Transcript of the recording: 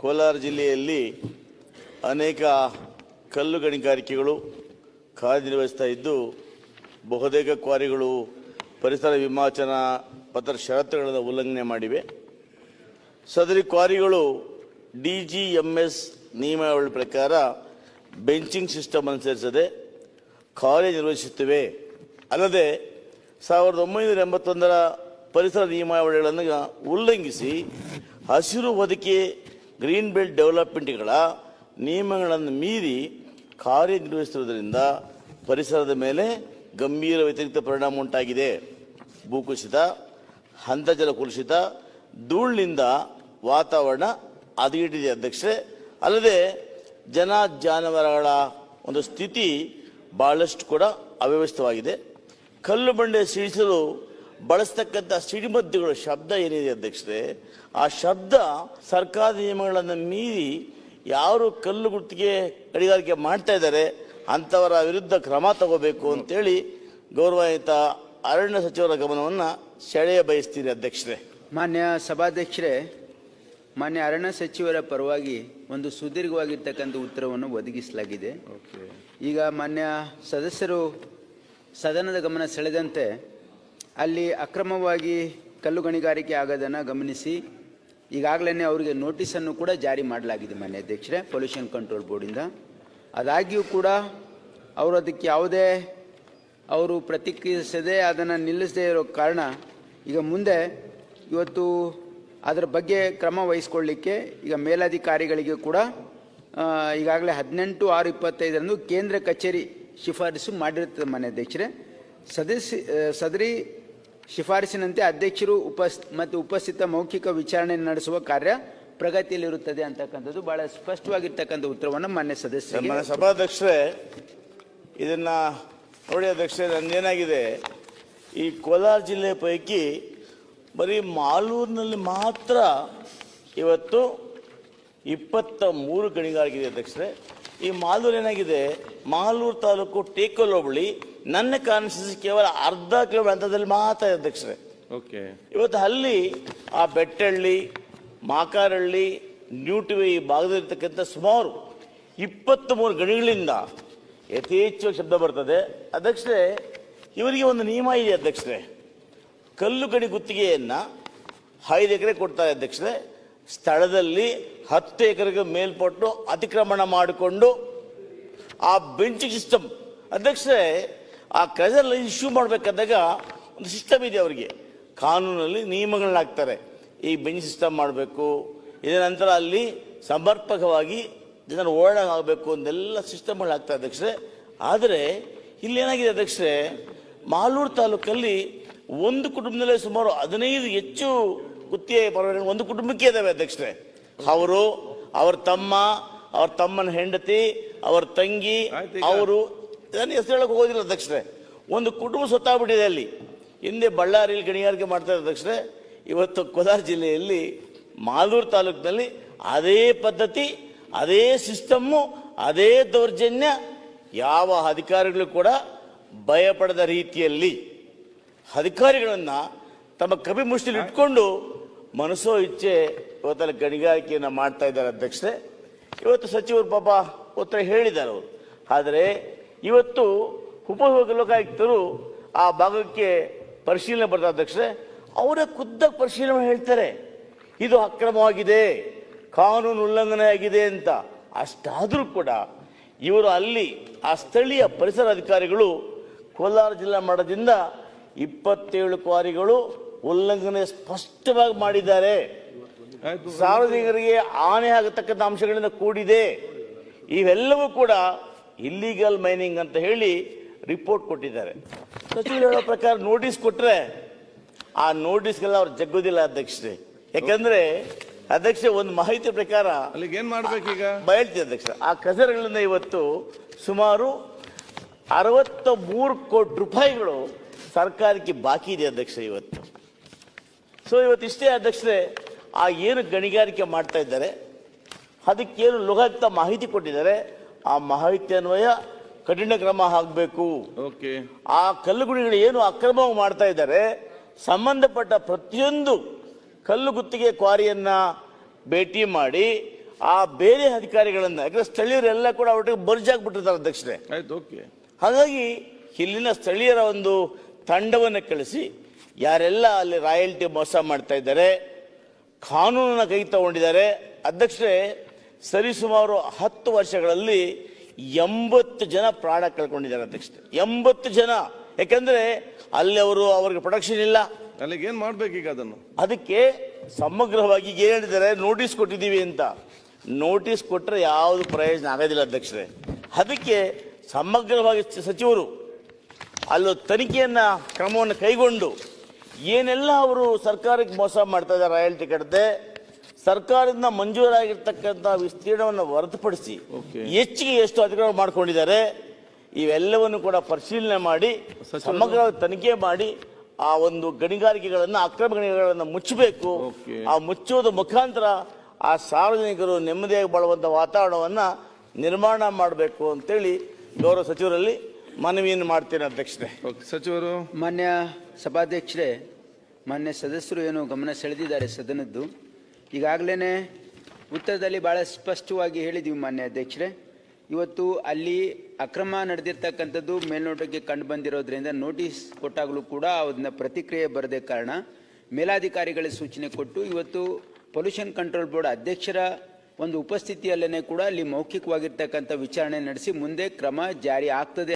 ಕೋಲಾರ ಜಿಲ್ಲೆಯಲ್ಲಿ ಅನೇಕ ಕಲ್ಲು ಗಣಿಗಾರಿಕೆಗಳು ಕಾರ್ಯನಿರ್ವಹಿಸ್ತಾ ಇದ್ದು, ಬಹುತೇಕ ಕ್ವಾರಿಗಳು ಪರಿಸರ ವಿಮಾಚನಾ ಪತ್ರ ಷರತ್ತುಗಳನ್ನು ಉಲ್ಲಂಘನೆ ಮಾಡಿವೆ. ಸದರಿ ಕ್ವಾರಿಗಳು ಡಿ ಜಿ ಎಂ ಎಸ್ ನಿಯಮಾವಳಿ ಪ್ರಕಾರ ಬೆಂಚಿಂಗ್ ಸಿಸ್ಟಮ್ ಅನುಸರಿಸದೆ ಕಾರ್ಯನಿರ್ವಹಿಸುತ್ತಿವೆ. ಅಲ್ಲದೆ ಸಾವಿರದ ಒಂಬೈನೂರ ಎಂಬತ್ತೊಂದರ ಪರಿಸರ ನಿಯಮಾವಳಿಗಳನ್ನು ಉಲ್ಲಂಘಿಸಿ ಹಸಿರು ಹೊದಿಕೆ ಗ್ರೀನ್ ಬೆಲ್ಟ್ ಡೆವಲಪ್ಮೆಂಟ್ಗಳ ನಿಯಮಗಳನ್ನು ಮೀರಿ ಕಾರ್ಯನಿರ್ವಹಿಸುವುದರಿಂದ ಪರಿಸರದ ಮೇಲೆ ಗಂಭೀರ ವ್ಯತಿರಿಕ್ತ ಪರಿಣಾಮ ಉಂಟಾಗಿದೆ. ಭೂಕುಸಿತ ಅಂತರ್ಜಲ ಕುಲುಷಿತ, ಧೂಳಿನಿಂದ ವಾತಾವರಣ ಹದಗೆಟ್ಟಿದೆ ಅಧ್ಯಕ್ಷರೇ. ಅಲ್ಲದೆ ಜನ ಜಾನುವಾರುಗಳ ಒಂದು ಸ್ಥಿತಿ ಭಾಳಷ್ಟು ಕೂಡ ಅವ್ಯವಸ್ಥಿತವಾಗಿದೆ. ಕಲ್ಲು ಬಂಡೆ ಸಿಡಿಸಲು ಬಳಸ್ತಕ್ಕಂಥ ಸಿಡಿಮದ್ದುಗಳ ಶಬ್ದ ಏನಿದೆ ಅಧ್ಯಕ್ಷರೇ ಆ ಶಬ್ದ ಸರ್ಕಾರದ ನಿಯಮಗಳನ್ನು ಮೀರಿ ಯಾರು ಕಲ್ಲು ಗುತ್ತಿಗೆ ಗಣಿಗಾರಿಕೆ ಮಾಡ್ತಾ ಇದ್ದಾರೆ ಅಂಥವರ ವಿರುದ್ಧ ಕ್ರಮ ತಗೋಬೇಕು ಅಂತೇಳಿ ಗೌರವಾನ್ವಿತ ಅರಣ್ಯ ಸಚಿವರ ಗಮನವನ್ನು ಸೆಳೆಯ ಬಯಸ್ತೀರಿ ಅಧ್ಯಕ್ಷರೇ. ಮಾನ್ಯ ಸಭಾಧ್ಯಕ್ಷರೇ ಮಾನ್ಯ ಅರಣ್ಯ ಸಚಿವರ ಪರವಾಗಿ ಒಂದು ಸುದೀರ್ಘವಾಗಿರ್ತಕ್ಕಂಥ ಉತ್ತರವನ್ನು ಒದಗಿಸಲಾಗಿದೆ. ಈಗ ಮಾನ್ಯ ಸದಸ್ಯರು ಸದನದ ಗಮನ ಸೆಳೆದಂತೆ ಅಲ್ಲಿ ಅಕ್ರಮವಾಗಿ ಕಲ್ಲು ಗಣಿಗಾರಿಕೆ ಆಗೋದನ್ನು ಗಮನಿಸಿ ಈಗಾಗಲೇ ಅವರಿಗೆ ನೋಟಿಸನ್ನು ಕೂಡ ಜಾರಿ ಮಾಡಲಾಗಿದೆ ಮಾನ್ಯ ಅಧ್ಯಕ್ಷರೇ ಪೊಲ್ಯೂಷನ್ ಕಂಟ್ರೋಲ್ ಬೋರ್ಡಿಂದ ಅದಾಗಿಯೂ ಕೂಡ ಅವರು ಅದಕ್ಕೆ ಯಾವುದೇ ಅವರು ಪ್ರತಿಕ್ರಿಯಿಸದೆ ಅದನ್ನು ನಿಲ್ಲಿಸದೇ ಇರೋ ಕಾರಣ, ಈಗ ಮುಂದೆ ಇವತ್ತು ಅದರ ಬಗ್ಗೆ ಕ್ರಮ ವಹಿಸ್ಕೊಳ್ಳಿಕ್ಕೆ ಈಗ ಮೇಲಧಿಕಾರಿಗಳಿಗೆ ಕೂಡ ಈಗಾಗಲೇ ಹದಿನೆಂಟು ಆರು ಇಪ್ಪತ್ತೈದರಂದು ಕೇಂದ್ರ ಕಚೇರಿ ಶಿಫಾರಸು ಮಾಡಿರುತ್ತದೆ ಮಾನ್ಯ ಅಧ್ಯಕ್ಷರೇ. ಸದಸ್ಯ, ಸದರಿ ಶಿಫಾರಸಿನಂತೆ ಅಧ್ಯಕ್ಷರು ಉಪಸ್ ಮತ್ತು ಉಪಸ್ಥಿತ ಮೌಖಿಕ ವಿಚಾರಣೆ ನಡೆಸುವ ಕಾರ್ಯ ಪ್ರಗತಿಯಲ್ಲಿರುತ್ತದೆ ಅಂತಕ್ಕಂಥದ್ದು ಬಹಳ ಸ್ಪಷ್ಟವಾಗಿರ್ತಕ್ಕಂಥ ಉತ್ತರವನ್ನು ಮಾನ್ಯ ಸದಸ್ಯರು ನಮ್ಮ ಸಭಾಧ್ಯಕ್ಷರೇ ಇದನ್ನ ನೋಡಿ ಅಧ್ಯಕ್ಷರೇ ನಂದೇನಾಗಿದೆ? ಈ ಕೋಲಾರ ಜಿಲ್ಲೆ ಪೈಕಿ ಬರೀ ಮಾಲೂರಿನಲ್ಲಿ ಮಾತ್ರ ಇವತ್ತು ಇಪ್ಪತ್ತ ಮೂರು ಗಣಿಗಾರಿಕೆ ಇದೆ ಅಧ್ಯಕ್ಷರೇ. ಈ ಮಾಲೂರು ಏನಾಗಿದೆ? ಮಾಲೂರು ತಾಲೂಕು ಟೇಕಲ್ ಹೋಬಳಿ ನನ್ನ ಕಾನ್ಸ್ಟಿಟ್ಯೂನ್ಸಿ ಕೇವಲ ಅರ್ಧ ಕಿಲೋಮೀಟರ್ ಹಂತದಲ್ಲಿ ಮಾತ್ರ ಅಧ್ಯಕ್ಷರೇ. ಓಕೆ. ಇವತ್ತು ಅಲ್ಲಿ ಆ ಬೆಟ್ಟಳ್ಳಿ ಮಾಕಾರಳ್ಳಿ ನ್ಯೂಟಿವೆ ಈ ಭಾಗದಲ್ಲಿರ್ತಕ್ಕಂಥ ಸುಮಾರು ಇಪ್ಪತ್ತ್ ಮೂರು ಗಣಿಗಳಿಂದ ಯಥೇಚ್ಛವಾಗಿ ಶಬ್ದ ಬರ್ತದೆ. ಅಧ್ಯಕ್ಷರೇ ಇವರಿಗೆ ಒಂದು ನಿಯಮ ಇದೆ ಅಧ್ಯಕ್ಷರೇ. ಕಲ್ಲು ಗಣಿ ಗುತ್ತಿಗೆಯನ್ನು ಐದು ಎಕರೆ ಕೊಡ್ತಾರೆ ಅಧ್ಯಕ್ಷರೇ. ಸ್ಥಳದಲ್ಲಿ ಹತ್ತು ಎಕರೆಗೆ ಮೇಲ್ಪಟ್ಟು ಅತಿಕ್ರಮಣ ಮಾಡಿಕೊಂಡು ಆ ಬೆಂಚ್ ಸಿಸ್ಟಮ್ ಅಧ್ಯಕ್ಷರೇ ಆ ಕ್ರೆಸರ್ ಇಶ್ಯೂ ಮಾಡಬೇಕಾದಾಗ ಒಂದು ಸಿಸ್ಟಮ್ ಇದೆ ಅವರಿಗೆ. ಕಾನೂನಲ್ಲಿ ನಿಯಮಗಳನ್ನ ಹಾಕ್ತಾರೆ ಈ ಬೆಂಚ್ ಸಿಸ್ಟಮ್ ಮಾಡಬೇಕು ಇದರ ನಂತರ ಅಲ್ಲಿ ಸಮರ್ಪಕವಾಗಿ ಜನರು ಓಡಾಟ ಆಗಬೇಕು ಅಂದೆಲ್ಲ ಸಿಸ್ಟಮ್ಗಳು ಹಾಕ್ತಾರೆ ಅಧ್ಯಕ್ಷರೇ. ಆದರೆ ಇಲ್ಲಿ ಏನಾಗಿದೆ ಅಧ್ಯಕ್ಷರೇ ಮಾಲೂರು ತಾಲೂಕಲ್ಲಿ ಒಂದು ಕುಟುಂಬದಲ್ಲೇ ಸುಮಾರು ಹದಿನೈದು ಹೆಚ್ಚು ಗುತ್ತಿಗೆ ಪರವಾಗಿ ಒಂದು ಕುಟುಂಬಕ್ಕೆ ಇದ್ದಾವೆ ಅಧ್ಯಕ್ಷರೆ. ಅವರು ಅವ್ರ ತಮ್ಮ ಅವ್ರ ತಮ್ಮನ ಹೆಂಡತಿ ಅವ್ರ ತಂಗಿ ಅವರು ಇದನ್ನು ಹೆಸರು ಹೇಳಕ್ಕೆ ಹೋಗೋದಿಲ್ಲ ತಕ್ಷಣ ಒಂದು ಕುಟುಂಬ ಸುತ್ತಾಗ್ಬಿಟ್ಟಿದೆ ಅಲ್ಲಿ. ಹಿಂದೆ ಬಳ್ಳಾರಿಯಲ್ಲಿ ಗಣಿಗಾರಿಕೆ ಮಾಡ್ತಾರೆ ತಕ್ಷಣ ಇವತ್ತು ಕೋಲಾರ ಜಿಲ್ಲೆಯಲ್ಲಿ ಮಾಲೂರು ತಾಲೂಕಿನಲ್ಲಿ ಅದೇ ಪದ್ಧತಿ, ಅದೇ ಸಿಸ್ಟಮ್ಮು, ಅದೇ ದೌರ್ಜನ್ಯ, ಯಾವ ಅಧಿಕಾರಿಗಳು ಕೂಡ ಭಯಪಡದ ರೀತಿಯಲ್ಲಿ ಅಧಿಕಾರಿಗಳನ್ನು ತಮ್ಮ ಕವಿ ಮುಷ್ಟಿಲಿ ಇಟ್ಕೊಂಡು ಮನಸ್ಸೋ ಇಚ್ಛೆ ಇವತ್ತಲ್ಲಿ ಗಣಿಗಾರಿಕೆಯನ್ನು ಮಾಡ್ತಾ ಇದ್ದಾರೆ ಅಧ್ಯಕ್ಷರೇ. ಇವತ್ತು ಸಚಿವರು ಪಾಪ ಉತ್ತರ ಹೇಳಿದ್ದಾರೆ ಅವರು. ಆದರೆ ಇವತ್ತು ಉಪ ಲೋಕಾಯುಕ್ತರು ಆ ಭಾಗಕ್ಕೆ ಪರಿಶೀಲನೆ ಬರ್ತಾ ಅಧ್ಯಕ್ಷರೇ, ಅವರೇ ಖುದ್ದಾಗಿ ಪರಿಶೀಲನೆ ಹೇಳ್ತಾರೆ, ಇದು ಅಕ್ರಮವಾಗಿದೆ, ಕಾನೂನು ಉಲ್ಲಂಘನೆ ಆಗಿದೆ ಅಂತ. ಅಷ್ಟಾದರೂ ಕೂಡ ಇವರು ಅಲ್ಲಿ ಆ ಸ್ಥಳೀಯ ಪರಿಸರ ಅಧಿಕಾರಿಗಳು ಕೋಲಾರ ಜಿಲ್ಲಾ ಮಟ್ಟದಿಂದ ಇಪ್ಪತ್ತೇಳು ಕ್ವಾರಿಗಳು ಉಲ್ಲಂಘನೆ ಸ್ಪಷ್ಟವಾಗಿ ಮಾಡಿದ್ದಾರೆ. ಸಾರ್ವಜನಿಕರಿಗೆ ಹಾನಿ ಆಗತಕ್ಕಂಥ ಅಂಶಗಳಿಂದ ಕೂಡಿದೆ. ಇವೆಲ್ಲವೂ ಕೂಡ ಇಲ್ಲಿಗಲ್ ಮೈನಿಂಗ್ ಅಂತ ಹೇಳಿ ರಿಪೋರ್ಟ್ ಕೊಟ್ಟಿದ್ದಾರೆ. ಸಚಿವರು ಹೇಳೋ ಪ್ರಕಾರ ನೋಟಿಸ್ ಕೊಟ್ಟರೆ ಆ ನೋಟಿಸ್ಗೆಲ್ಲ ಅವ್ರು ಜಗ್ಗೋದಿಲ್ಲ ಅಧ್ಯಕ್ಷರೇ. ಯಾಕಂದ್ರೆ ಅಧ್ಯಕ್ಷ ಒಂದು ಮಾಹಿತಿ ಪ್ರಕಾರ ಅಲ್ಲಿಗೆ ಏನ್ ಮಾಡ್ಬೇಕೀಗ ಬಯಲ್ತಿ ಅಧ್ಯಕ್ಷ ಆ ಕಸರಗಳಿಂದ ಇವತ್ತು ಸುಮಾರು ಅರವತ್ತ ಮೂರು ಕೋಟಿ ರೂಪಾಯಿಗಳು ಸರ್ಕಾರಕ್ಕೆ ಬಾಕಿ ಇದೆ ಅಧ್ಯಕ್ಷ ಇವತ್ತು. ಸೊ ಇವತ್ತು ಇಷ್ಟೇ ಅಧ್ಯಕ್ಷರೇ ಆ ಏನು ಗಣಿಗಾರಿಕೆ ಮಾಡ್ತಾ ಇದ್ದಾರೆ ಅದಕ್ಕೇನು ಲೋಕಾಯುಕ್ತ ಮಾಹಿತಿ ಕೊಟ್ಟಿದ್ದಾರೆ ಆ ಮಾಹಿತಿ ಅನ್ವಯ ಕಠಿಣ ಕ್ರಮ ಆಗಬೇಕು. ಓಕೆ ಆ ಕಲ್ಲುಗುಡಿಗಳು ಏನು ಅಕ್ರಮವಾಗಿ ಮಾಡ್ತಾ ಇದ್ದಾರೆ ಸಂಬಂಧಪಟ್ಟ ಪ್ರತಿಯೊಂದು ಕಲ್ಲು ಗುತ್ತಿಗೆ ಕ್ವಾರಿಯನ್ನ ಭೇಟಿ ಮಾಡಿ ಆ ಬೇರೆ ಅಧಿಕಾರಿಗಳನ್ನ ಯಾಕಂದ್ರೆ ಸ್ಥಳೀಯರೆಲ್ಲ ಕೂಡ ಒಟ್ಟಿಗೆ ಬರ್ಜಾಗ್ಬಿಟ್ಟಿರ್ತಾರೆ ಅಧ್ಯಕ್ಷರೇ. ಆಯ್ತು ಓಕೆ ಹಾಗಾಗಿ ಇಲ್ಲಿನ ಸ್ಥಳೀಯರ ಒಂದು ತಂಡವನ್ನು ಕಳಿಸಿ ಯಾರೆಲ್ಲ ಅಲ್ಲಿ ರಾಯಲ್ಟಿ ಮೋಸ ಮಾಡ್ತಾ ಇದ್ದಾರೆ ಕಾನೂನನ್ನ ಕೈ ತಗೊಂಡಿದ್ದಾರೆ. ಅಧ್ಯಕ್ಷರೇ ಸರಿಸುಮಾರು ಹತ್ತು ವರ್ಷಗಳಲ್ಲಿ ಎಂಬತ್ತು ಜನ ಪ್ರಾಣ ಕಳ್ಕೊಂಡಿದ್ದಾರೆ ಅಧ್ಯಕ್ಷ ಎಂಬತ್ತು ಜನ. ಯಾಕಂದ್ರೆ ಅಲ್ಲಿ ಅವರು ಅವ್ರಿಗೆ ಪ್ರೊಡಕ್ಷನ್ ಇಲ್ಲ. ಅಲ್ಲಿಗೆ ಏನ್ ಮಾಡ್ಬೇಕೀಗ ಅದನ್ನು? ಅದಕ್ಕೆ ಸಮಗ್ರವಾಗಿ ಏನು ಹೇಳಿದ್ದಾರೆ? ನೋಟಿಸ್ ಕೊಟ್ಟಿದ್ದೀವಿ ಅಂತ. ನೋಟಿಸ್ ಕೊಟ್ಟರೆ ಯಾವುದು ಪ್ರಯೋಜನ ಆಗೋದಿಲ್ಲ ಅಧ್ಯಕ್ಷರೇ. ಅದಕ್ಕೆ ಸಮಗ್ರವಾಗಿ ಸಚಿವರು ಅಲ್ಲೂ ತನಿಖೆಯನ್ನು ಕ್ರಮವನ್ನು ಕೈಗೊಂಡು ಏನೆಲ್ಲ ಅವರು ಸರ್ಕಾರಕ್ಕೆ ಮೋಸ ಮಾಡ್ತಾ ಇದ್ದಾರೆ ರಾಯಲ್ಟಿ ಕಟ್ಟದೆ ಸರ್ಕಾರದಿಂದ ಮಂಜೂರಾಗಿರ್ತಕ್ಕಂಥ ವಿಸ್ತೀರ್ಣವನ್ನು ಹೊರತುಪಡಿಸಿ. ಹೆಚ್ಚಿಗೆ ಎಷ್ಟು ಅಧಿಕಾರ ಮಾಡ್ಕೊಂಡಿದ್ದಾರೆ ಇವೆಲ್ಲವನ್ನು ಕೂಡ ಪರಿಶೀಲನೆ ಮಾಡಿ ಸಮಗ್ರ ತನಿಖೆ ಮಾಡಿ ಆ ಒಂದು ಗಣಿಗಾರಿಕೆಗಳನ್ನು ಅಕ್ರಮ ಗಣಿಗಾರಿಕೆಗಳನ್ನು ಮುಚ್ಚಬೇಕು. ಆ ಮುಚ್ಚುವುದ ಮುಖಾಂತರ ಆ ಸಾರ್ವಜನಿಕರು ನೆಮ್ಮದಿಯಾಗಿ ಬಾಳುವಂಥ ವಾತಾವರಣವನ್ನು ನಿರ್ಮಾಣ ಮಾಡಬೇಕು ಅಂತೇಳಿ ಗೌರವ ಸಚಿವರಲ್ಲಿ ಮನವಿಯನ್ನು ಮಾಡ್ತೇನೆ ಅಧ್ಯಕ್ಷರೇ ಸಚಿವರು ಮಾನ್ಯ ಸಭಾಧ್ಯಕ್ಷರೇ ಮಾನ್ಯ ಸದಸ್ಯರು ಏನು ಗಮನ ಸೆಳೆದಿದ್ದಾರೆ ಸದನದ್ದು ಈಗಾಗಲೇ ಉತ್ತರದಲ್ಲಿ ಭಾಳ ಸ್ಪಷ್ಟವಾಗಿ ಹೇಳಿದ್ದೀವಿ ಮಾನ್ಯ ಅಧ್ಯಕ್ಷರೇ. ಇವತ್ತು ಅಲ್ಲಿ ಅಕ್ರಮ ನಡೆದಿರ್ತಕ್ಕಂಥದ್ದು ಮೇಲ್ನೋಟಕ್ಕೆ ಕಂಡು ಬಂದಿರೋದ್ರಿಂದ ನೋಟಿಸ್ ಕೊಟ್ಟಾಗಲೂ ಕೂಡ ಅದನ್ನ ಪ್ರತಿಕ್ರಿಯೆ ಬರದೇ ಕಾರಣ ಮೇಲಾಧಿಕಾರಿಗಳ ಸೂಚನೆ ಕೊಟ್ಟು ಇವತ್ತು ಪೊಲ್ಯೂಷನ್ ಕಂಟ್ರೋಲ್ ಬೋರ್ಡ್ ಅಧ್ಯಕ್ಷರ ಒಂದು ಉಪಸ್ಥಿತಿಯಲ್ಲೇ ಕೂಡ ಅಲ್ಲಿ ಮೌಖಿಕವಾಗಿರ್ತಕ್ಕಂಥ ವಿಚಾರಣೆ ನಡೆಸಿ ಮುಂದೆ ಕ್ರಮ ಜಾರಿ ಆಗ್ತದೆ